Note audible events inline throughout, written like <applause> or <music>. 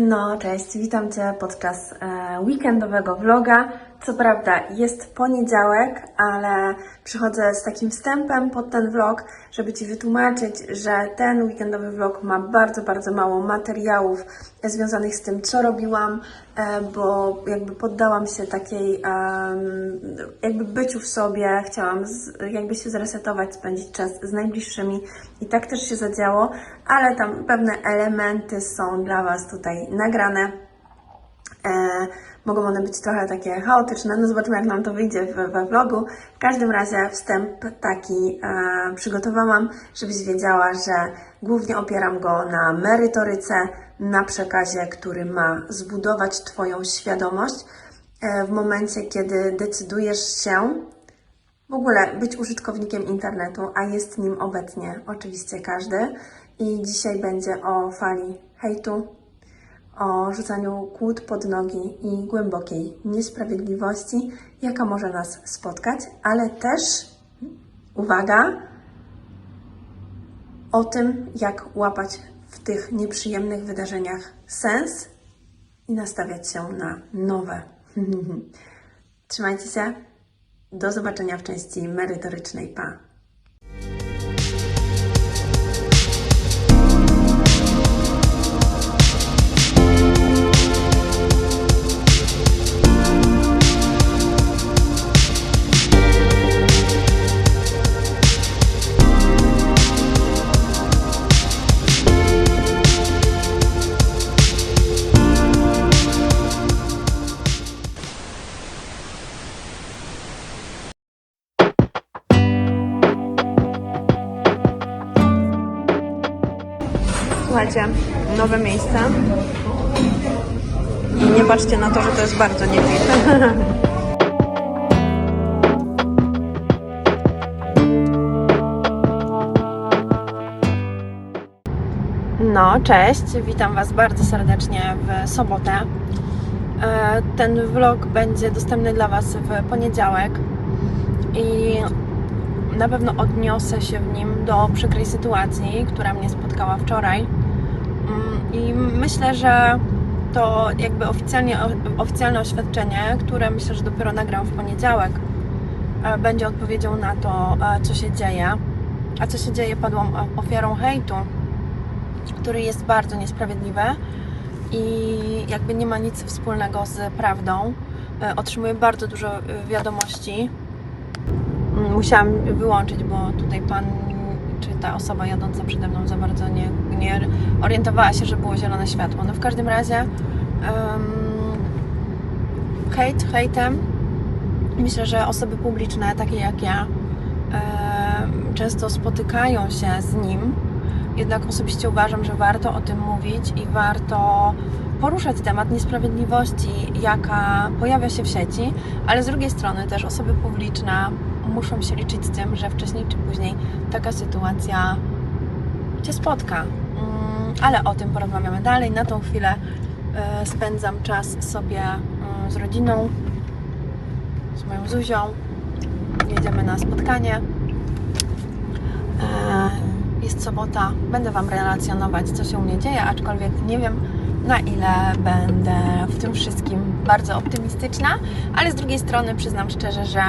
No, cześć, witam Cię podczas e, weekendowego vloga. Co prawda jest poniedziałek, ale przychodzę z takim wstępem pod ten vlog, żeby Ci wytłumaczyć, że ten weekendowy vlog ma bardzo, bardzo mało materiałów związanych z tym, co robiłam, e, bo jakby poddałam się takiej jakby byciu w sobie, chciałam jakby się zresetować, spędzić czas z najbliższymi i tak też się zadziało, ale tam pewne elementy są dla Was tutaj nagrane. Mogą one być trochę takie chaotyczne, no zobaczymy jak nam to wyjdzie we vlogu. W każdym razie wstęp taki e, przygotowałam, żebyś wiedziała, że głównie opieram go na merytoryce, na przekazie, który ma zbudować Twoją świadomość e, w momencie, kiedy decydujesz się w ogóle być użytkownikiem internetu, a jest nim obecnie oczywiście każdy. I dzisiaj będzie o fali hejtu, o rzucaniu kłód pod nogi i głębokiej niesprawiedliwości, jaka może nas spotkać, ale też, uwaga, o tym, jak łapać w tych nieprzyjemnych wydarzeniach sens i nastawiać się na nowe. <laughs> Trzymajcie się. Do zobaczenia w części merytorycznej. Pa! Nowe miejsce. Nie patrzcie na to, że to jest bardzo niewidne. <laughs> No, cześć, witam Was bardzo serdecznie w sobotę. E, Ten vlog będzie dostępny dla Was w poniedziałek i na pewno odniosę się w nim do przykrej sytuacji, która mnie spotkała wczoraj. Mm, I myślę, że to jakby oficjalnie, oficjalne oświadczenie, które myślę, że dopiero nagram w poniedziałek, e, będzie odpowiedzią na to, e, co się dzieje. A co się dzieje, padłam e, ofiarą hejtu, który jest bardzo niesprawiedliwy i jakby nie ma nic wspólnego z prawdą. Otrzymuję bardzo dużo wiadomości Mm, musiałam wyłączyć, bo tutaj pan, czy ta osoba jadąca przede mną za bardzo nie, nie orientowała się, że było zielone światło. No w każdym razie um, hejt, hejtem. Myślę, że osoby publiczne, takie jak ja, em, często spotykają się z nim. Jednak osobiście uważam, że warto o tym mówić i warto poruszać temat niesprawiedliwości, jaka pojawia się w sieci, ale z drugiej strony też osoby publiczne muszą się liczyć z tym, że wcześniej czy później taka sytuacja Cię spotka. Mm, Ale o tym porozmawiamy dalej. Na tą chwilę e, spędzam czas sobie mm, z rodziną, z moją Zuzią. Jedziemy na spotkanie. E, Jest sobota. Będę Wam relacjonować, co się u mnie dzieje, aczkolwiek nie wiem, na ile będę w tym wszystkim bardzo optymistyczna, ale z drugiej strony przyznam szczerze, że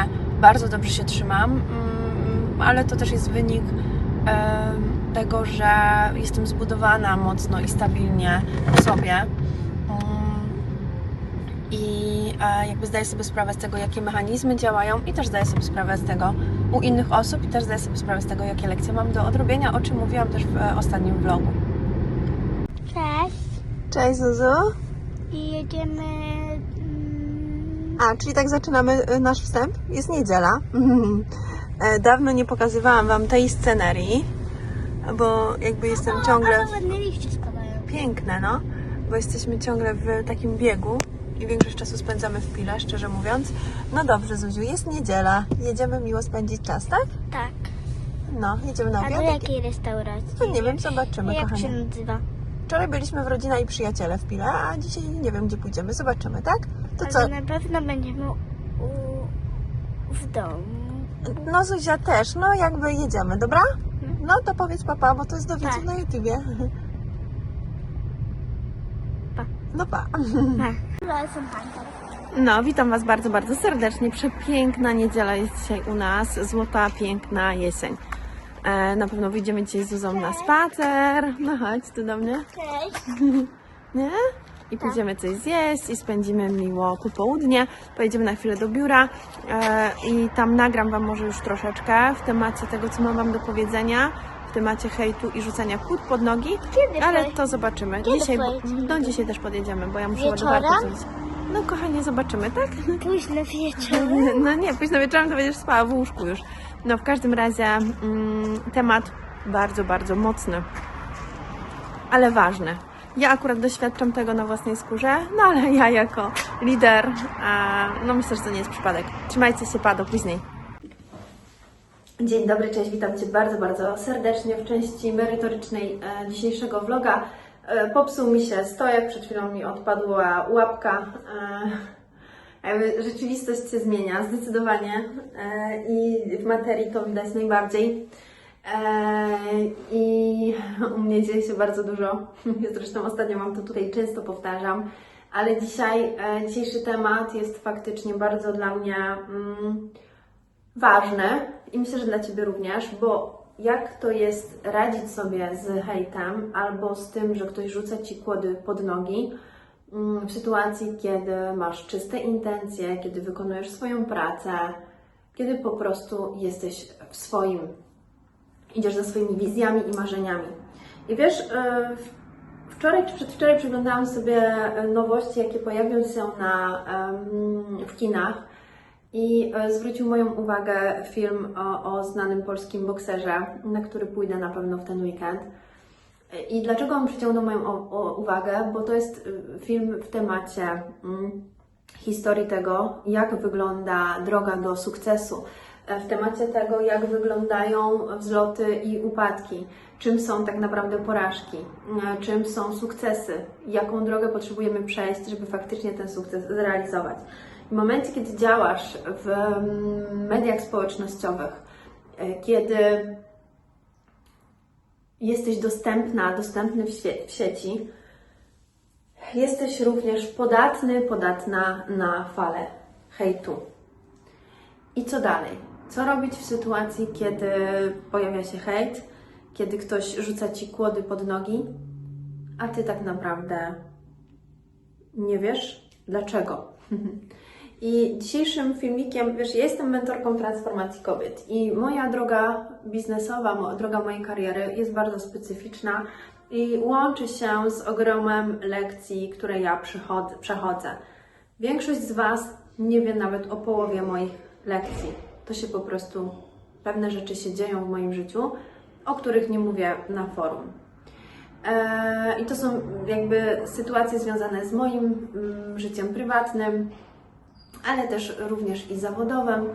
bardzo dobrze się trzymam, mm, ale to też jest wynik tego, że jestem zbudowana mocno i stabilnie w sobie. Mm, I e, jakby zdaję sobie sprawę z tego, jakie mechanizmy działają, i też zdaję sobie sprawę z tego u innych osób, i też zdaję sobie sprawę z tego, jakie lekcje mam do odrobienia, o czym mówiłam też w e, ostatnim vlogu. Cześć. Cześć Zuzu. I jedziemy. A, czyli tak zaczynamy y, nasz wstęp? Jest niedziela. <laughs> E, Dawno nie pokazywałam Wam tej scenerii, bo jakby jestem ciągle... Piękne, no, bo jesteśmy ciągle w takim biegu i większość czasu spędzamy w pile, szczerze mówiąc. No dobrze, Zuziu, jest niedziela. Jedziemy miło spędzić czas, tak? Tak. No, jedziemy na A do obiad. jakiej restauracji? No nie wiem, zobaczymy, Jak się kochanie. nazywa? Wczoraj byliśmy w rodzina i przyjaciele w pile, a dzisiaj nie wiem, gdzie pójdziemy. Zobaczymy, tak? To co? Ale na pewno będziemy u... w domu. No Zuzia też, no jakby jedziemy, dobra? No to powiedz papa, bo to jest do widzów Tak. na YouTubie. pa. No pa. Jestem <laughs> panką. No, witam Was bardzo, bardzo serdecznie. Przepiękna niedziela jest dzisiaj u nas. Złota, piękna jesień. E, na pewno wyjdziemy dzisiaj z Zuzą na spacer. No chodź tu do mnie. Cześć. <laughs> Nie? I pójdziemy coś zjeść i spędzimy miło popołudnie. Pojedziemy na chwilę do biura e, i tam nagram Wam może już troszeczkę w temacie tego, co mam Wam do powiedzenia, w temacie hejtu i rzucania kłód pod nogi, Kiedy ale to zobaczymy. Kiedy Dzisiaj, pojedziemy? no dzisiaj też podjedziemy, bo ja muszę Wieczorem? No kochanie, zobaczymy, tak? Późno wieczorem. <laughs> No nie, późno wieczorem to będziesz spała w łóżku już. No w każdym razie mm, temat bardzo, bardzo mocny, ale ważny. Ja akurat doświadczam tego na własnej skórze, no ale ja jako lider, a, no myślę, że to nie jest przypadek. Trzymajcie się, pa, do później. Dzień dobry, cześć, witam Cię bardzo, bardzo serdecznie w części merytorycznej e, dzisiejszego vloga. E, popsuł mi się stojak, przed chwilą mi odpadła łapka. E, rzeczywistość się zmienia zdecydowanie e, i w materii to widać najbardziej. E, I <laughs> u mnie dzieje się bardzo dużo. Zresztą ostatnio Wam to tutaj często powtarzam, ale dzisiaj, e, dzisiejszy temat jest faktycznie bardzo dla mnie mm, ważny i myślę, że dla Ciebie również, bo jak to jest radzić sobie z hejtem albo z tym, że ktoś rzuca Ci kłody pod nogi mm, w sytuacji, kiedy masz czyste intencje, kiedy wykonujesz swoją pracę, kiedy po prostu jesteś w swoim, idziesz za swoimi wizjami i marzeniami. I wiesz, yy, Wczoraj czy przedwczoraj przeglądałam sobie nowości, jakie pojawią się na, w kinach i e, zwrócił moją uwagę film o, o znanym polskim bokserze, na który pójdę na pewno w ten weekend. I dlaczego on przyciągnął moją o, o, uwagę? Bo to jest film w temacie mm, historii tego, jak wygląda droga do sukcesu, e, w temacie tego, jak wyglądają wzloty i upadki, czym są tak naprawdę porażki, e, czym są sukcesy, jaką drogę potrzebujemy przejść, żeby faktycznie ten sukces zrealizować. W momencie, kiedy działasz w mm, mediach społecznościowych, e, kiedy jesteś dostępna, dostępny w, świe- w sieci, jesteś również podatny, podatna na falę hejtu. I co dalej? Co robić w sytuacji, kiedy pojawia się hejt, kiedy ktoś rzuca ci kłody pod nogi, a ty tak naprawdę nie wiesz dlaczego? <laughs> I dzisiejszym filmikiem, wiesz, ja jestem mentorką transformacji kobiet i moja droga biznesowa, droga mojej kariery jest bardzo specyficzna i łączy się z ogromem lekcji, które ja przechodzę. Większość z Was nie wie nawet o połowie moich lekcji. To się po prostu, pewne rzeczy się dzieją w moim życiu, o których nie mówię na forum. E, I to są jakby sytuacje związane z moim mm, życiem prywatnym, ale też również i zawodowym.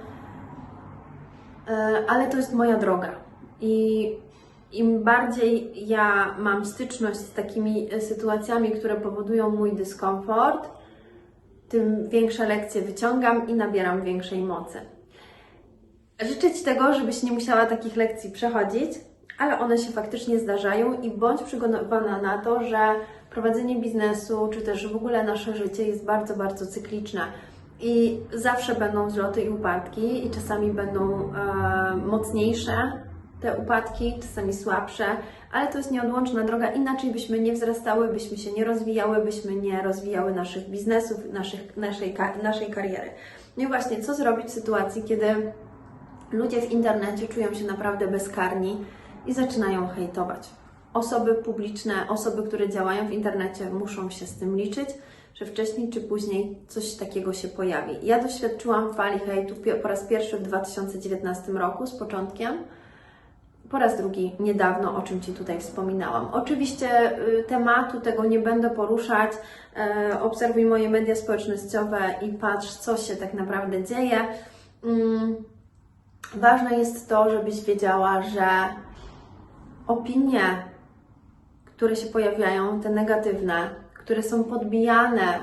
E, Ale to jest moja droga. I im bardziej ja mam styczność z takimi e, sytuacjami, które powodują mój dyskomfort, tym większe lekcje wyciągam i nabieram większej mocy. Życzę Ci tego, żebyś nie musiała takich lekcji przechodzić, ale one się faktycznie zdarzają i bądź przygotowana na to, że prowadzenie biznesu, czy też w ogóle nasze życie jest bardzo, bardzo cykliczne. I zawsze będą wzloty i upadki, i czasami będą e, mocniejsze te upadki, czasami słabsze, ale to jest nieodłączna droga. Inaczej byśmy nie wzrastały, byśmy się nie rozwijały, byśmy nie rozwijały naszych biznesów, naszych, naszej, naszej kariery. No i właśnie, co zrobić w sytuacji, kiedy ludzie w internecie czują się naprawdę bezkarni i zaczynają hejtować. Osoby publiczne, osoby, które działają w internecie, muszą się z tym liczyć, że wcześniej czy później coś takiego się pojawi. Ja doświadczyłam fali hejtu po raz pierwszy w 2019 roku z początkiem. Po raz drugi niedawno, o czym Ci tutaj wspominałam. Oczywiście y, tematu tego nie będę poruszać. E, obserwuj moje media społecznościowe i patrz, co się tak naprawdę dzieje. Ważne jest to, żebyś wiedziała, że opinie, które się pojawiają, te negatywne, które są podbijane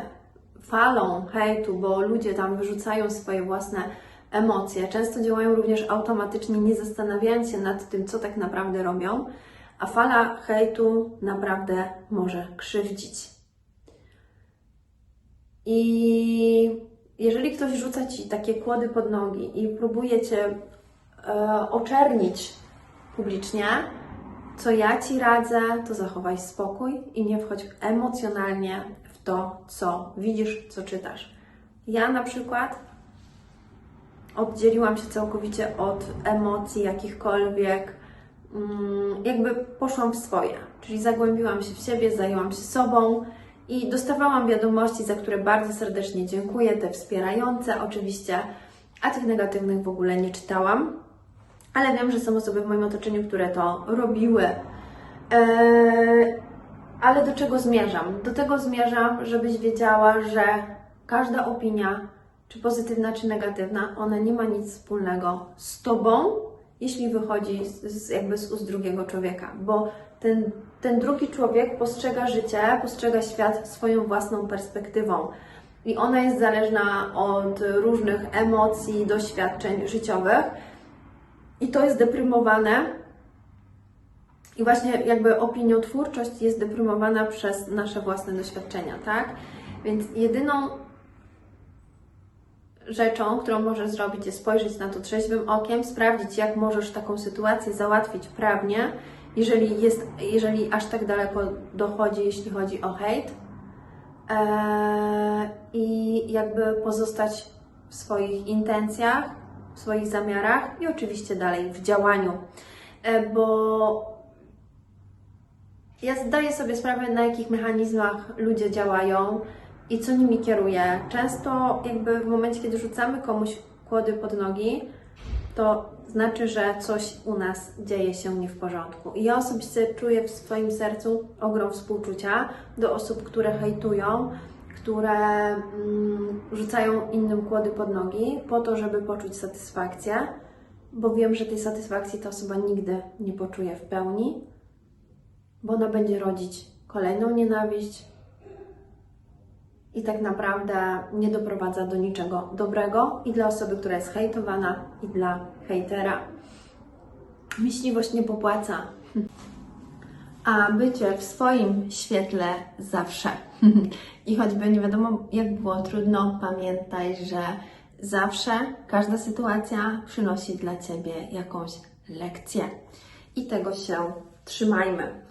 falą hejtu, bo ludzie tam wyrzucają swoje własne emocje, często działają również automatycznie, nie zastanawiając się nad tym, co tak naprawdę robią, a fala hejtu naprawdę może krzywdzić. I jeżeli ktoś rzuca ci takie kłody pod nogi i próbuje cię e, oczernić publicznie, co ja ci radzę, to zachowaj spokój i nie wchodź emocjonalnie w to, co widzisz, co czytasz. Ja na przykład oddzieliłam się całkowicie od emocji jakichkolwiek, mm, jakby poszłam w swoje, czyli zagłębiłam się w siebie, zajęłam się sobą i dostawałam wiadomości, za które bardzo serdecznie dziękuję, te wspierające oczywiście, a tych negatywnych w ogóle nie czytałam, ale wiem, że są osoby w moim otoczeniu, które to robiły. Eee, ale do czego zmierzam? Do tego zmierzam, żebyś wiedziała, że każda opinia, czy pozytywna, czy negatywna, ona nie ma nic wspólnego z tobą, jeśli wychodzi z, z, jakby z ust drugiego człowieka, bo ten, ten drugi człowiek postrzega życie, postrzega świat swoją własną perspektywą. I ona jest zależna od różnych emocji, doświadczeń życiowych. I to jest deprymowane. I właśnie jakby opiniotwórczość jest deprymowana przez nasze własne doświadczenia, tak? Więc jedyną rzeczą, którą możesz zrobić, jest spojrzeć na to trzeźwym okiem, sprawdzić, jak możesz taką sytuację załatwić prawnie, jeżeli, jest, jeżeli aż tak daleko dochodzi, jeśli chodzi o hejt. Eee, I jakby pozostać w swoich intencjach, w swoich zamiarach i oczywiście dalej w działaniu. E, bo ja zdaję sobie sprawę, na jakich mechanizmach ludzie działają i co nimi kieruje. Często jakby w momencie, kiedy rzucamy komuś kłody pod nogi, to znaczy, że coś u nas dzieje się nie w porządku. I ja osobiście czuję w swoim sercu ogrom współczucia do osób, które hejtują, które mm, rzucają innym kłody pod nogi po to, żeby poczuć satysfakcję, bo wiem, że tej satysfakcji ta osoba nigdy nie poczuje w pełni, bo ona będzie rodzić kolejną nienawiść, i tak naprawdę nie doprowadza do niczego dobrego i dla osoby, która jest hejtowana, i dla hejtera. Myśliwość nie popłaca. <laughs> A bycie w swoim świetle zawsze. <laughs> I choćby nie wiadomo, jak było trudno, pamiętaj, że zawsze każda sytuacja przynosi dla ciebie jakąś lekcję. I tego się trzymajmy.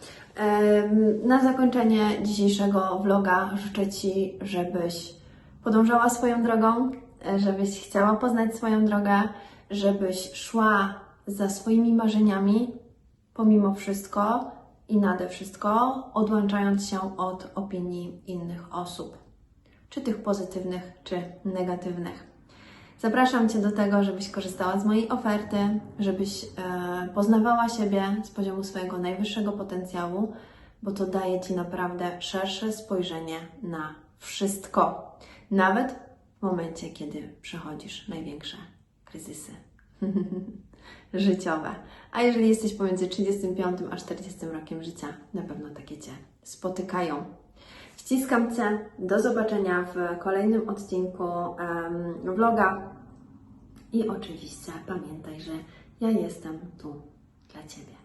Na zakończenie dzisiejszego vloga życzę Ci, żebyś podążała swoją drogą, żebyś chciała poznać swoją drogę, żebyś szła za swoimi marzeniami, pomimo wszystko i nade wszystko, odłączając się od opinii innych osób, czy tych pozytywnych, czy negatywnych. Zapraszam Cię do tego, żebyś korzystała z mojej oferty, żebyś e, poznawała siebie z poziomu swojego najwyższego potencjału, bo to daje Ci naprawdę szersze spojrzenie na wszystko, nawet w momencie, kiedy przechodzisz największe kryzysy <laughs> życiowe. A jeżeli jesteś pomiędzy 35 a 40 rokiem życia, na pewno takie Cię spotykają. Ściskam Cię. Do zobaczenia w kolejnym odcinku em, vloga. I oczywiście pamiętaj, że ja jestem tu dla Ciebie.